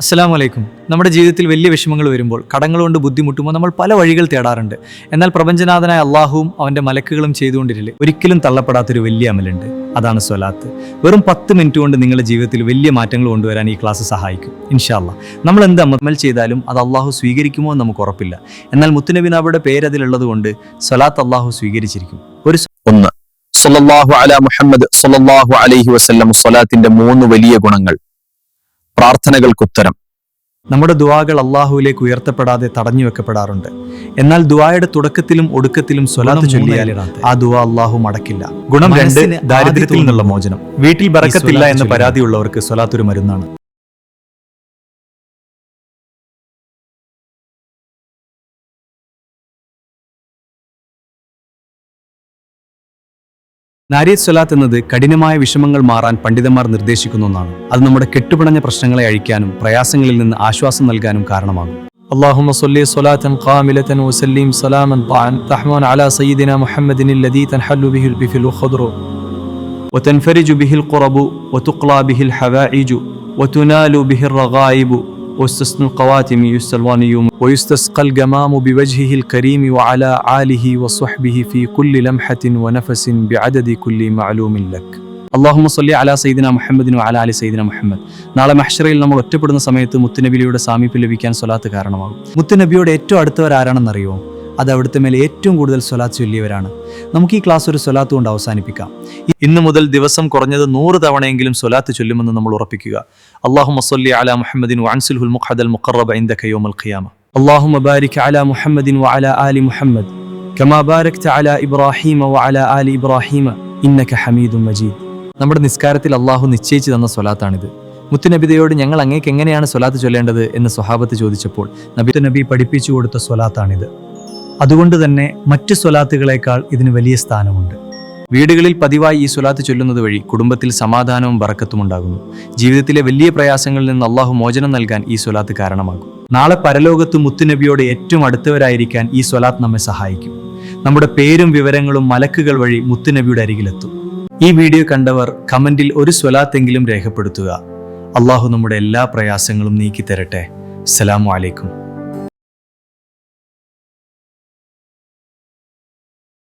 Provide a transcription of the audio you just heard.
അസ്സലാമു വലൈക്കും നമ്മുടെ ജീവിതത്തിൽ വലിയ വിഷമങ്ങൾ വരുമ്പോൾ കടങ്ങൾ കൊണ്ട് ബുദ്ധിമുട്ടുമ്പോൾ നമ്മൾ പല വഴികൾ തേടാറുണ്ട്. എന്നാൽ പ്രപഞ്ചനാഥനായ അള്ളാഹുവും അവന്റെ മലക്കുകളും ചെയ്തുകൊണ്ടിരില്ലേ ഒരിക്കലും തള്ളപ്പെടാത്തൊരു വലിയ അമലുണ്ട്. അതാണ് സ്വലാത്ത്. വെറും പത്ത് മിനിറ്റ് കൊണ്ട് നിങ്ങളുടെ ജീവിതത്തിൽ വലിയ മാറ്റങ്ങൾ കൊണ്ടുവരാൻ ഈ ക്ലാസ് സഹായിക്കും. ഇൻഷാല്ല നമ്മൾ എന്ത് അമൽ ചെയ്താലും അത് അള്ളാഹു സ്വീകരിക്കുമോ എന്ന് നമുക്ക് ഉറപ്പില്ല. എന്നാൽ മുത്തുനബിനാബയുടെ പേര് അതിലുള്ളത് കൊണ്ട് സ്വലാത്ത് അള്ളാഹു സ്വീകരിച്ചിരിക്കും. ഒരു ഒന്ന്. സല്ലല്ലാഹു അല മുഹമ്മദ് സല്ലല്ലാഹു അലൈഹി വസല്ലം സ്വലാത്തിന്റെ മൂന്ന് വലിയ ഗുണങ്ങൾ. പ്രാർത്ഥനകൾക്കുത്തരം നമ്മുടെ ദുവാകൾ അള്ളാഹുവിലേക്ക് ഉയർത്തപ്പെടാതെ തടഞ്ഞു വെക്കപ്പെടാറുണ്ട്. എന്നാൽ ദുവായുടെ തുടക്കത്തിലും ഒടുക്കത്തിലും സ്വലാത്ത് ചൊല്ലിയാൽ ആ ദുവ അള്ളാഹു മടക്കില്ല. ഗുണം രണ്ട് ദാരിദ്ര്യത്തിൽ നിന്നുള്ള മോചനം. വീട്ടിൽ ബറക്കത്തില്ല എന്ന് പരാതിയുള്ളവർക്ക് സ്വലാത്തൊരു മരുന്നാണ്. നാരിയത് സ്വലാത്ത് എന്നത് കഠിനമായ വിഷമങ്ങൾ മാറാൻ പണ്ഡിതന്മാർ നിർദ്ദേശിക്കുന്ന ഒന്നാണ് അത് നമ്മുടെ കെട്ടുപിണഞ്ഞ പ്രശ്നങ്ങളെ അഴിക്കാനും പ്രയാസങ്ങളിൽ നിന്ന് ആശ്വാസം നൽകാനും കാരണമാകും اللهم صل صلاة قاملة وسلم سلاما طاعا تحمون على سيدنا محمد الذي تنحل به البفل الخضر وتنفرج به القرب وتقلى به الحوائج وتنال به الرغائب واستسن القواتم يستلوان يوم ويستسقى الجمام بوجهه الكريم وعلى آله وصحبه في كل لمحة ونفس بعدد كل معلوم لك اللهم صل على سيدنا محمد وعلى آل سيدنا محمد നാളെ മഹ്ഷറയിൽ നമ്മൾ ഒറ്റപ്പെടുന്ന സമയത്ത് മുത്തുനബിയുടെ സാമീപ്യം ലഭിക്കാൻ സ്വലാത്ത് കാരണമാകും മുത്തുനബിയോട് ഏറ്റവും അടുത്തവർ ആരാണെന്നറിയോ അത് അവിടുത്തെ മേലെ ഏറ്റവും കൂടുതൽ സ്വലാത്ത് ചൊല്ലിയവരാണ്. നമുക്ക് ഈ ക്ലാസ് ഒരു സ്വലാത്ത് കൊണ്ട് അവസാനിപ്പിക്കാം. ഇന്ന് മുതൽ ദിവസം കുറഞ്ഞത് നൂറ് തവണയെങ്കിലും സ്വലാത്ത് ചൊല്ലുമെന്ന് നമ്മൾ ഉറപ്പിക്കുക. അള്ളാഹു മസ്ല്ലി അല മുഹമ്മദിൻ വാൻസുൽ മുഖദൽ മുഖറബ ഇന്ദ കയോമൽ ഖിയാമ. അള്ളാഹു മബാരിക് അല മുഹമ്മദിൻ വ അലി ആലി മുഹമ്മദ്. കമാ ബാരക്ത അല ഇബ്രാഹിമ വ അല ആലി ഇബ്രാഹിമ. ഇന്നക ഹമീദും മജീദ്. നമ്മുടെ നിസ്കാരത്തിൽ അള്ളാഹു നിശ്ചയിച്ചു തന്ന സ്വലാത്താണിത്. മുത്തുനബിതയോട് ഞങ്ങൾ അങ്ങേക്ക് എങ്ങനെയാണ് സ്വലാത്ത് ചൊല്ലേണ്ടത് എന്ന് സ്വഹാബത്ത് ചോദിച്ചപ്പോൾ നബി നബി പഠിപ്പിച്ചു കൊടുത്ത സ്വലാത്താണിത്. അതുകൊണ്ട് തന്നെ മറ്റു സ്വലാത്തുകളേക്കാൾ ഇതിന് വലിയ സ്ഥാനമുണ്ട്. വീടുകളിൽ പതിവായി ഈ സ്വലാത്ത് ചൊല്ലുന്നത് വഴി കുടുംബത്തിൽ സമാധാനവും ബറക്കത്തും ഉണ്ടാകുന്നു. ജീവിതത്തിലെ വലിയ പ്രയാസങ്ങളിൽ നിന്ന് അള്ളാഹു മോചനം നൽകാൻ ഈ സ്വലാത്ത് കാരണമാകും. നാളെ പരലോകത്ത് മുത്തുനബിയോട് ഏറ്റവും അടുത്തവരായിരിക്കാൻ ഈ സ്വലാത്ത് നമ്മെ സഹായിക്കും. നമ്മുടെ പേരും വിവരങ്ങളും മലക്കുകൾ വഴി മുത്തുനബിയുടെ അരികിലെത്തും. ഈ വീഡിയോ കണ്ടവർ കമന്റിൽ ഒരു സ്വലാത്തെങ്കിലും രേഖപ്പെടുത്തുക. അള്ളാഹു നമ്മുടെ എല്ലാ പ്രയാസങ്ങളും നീക്കി തരട്ടെ അസ്സലാമു അലൈക്കും.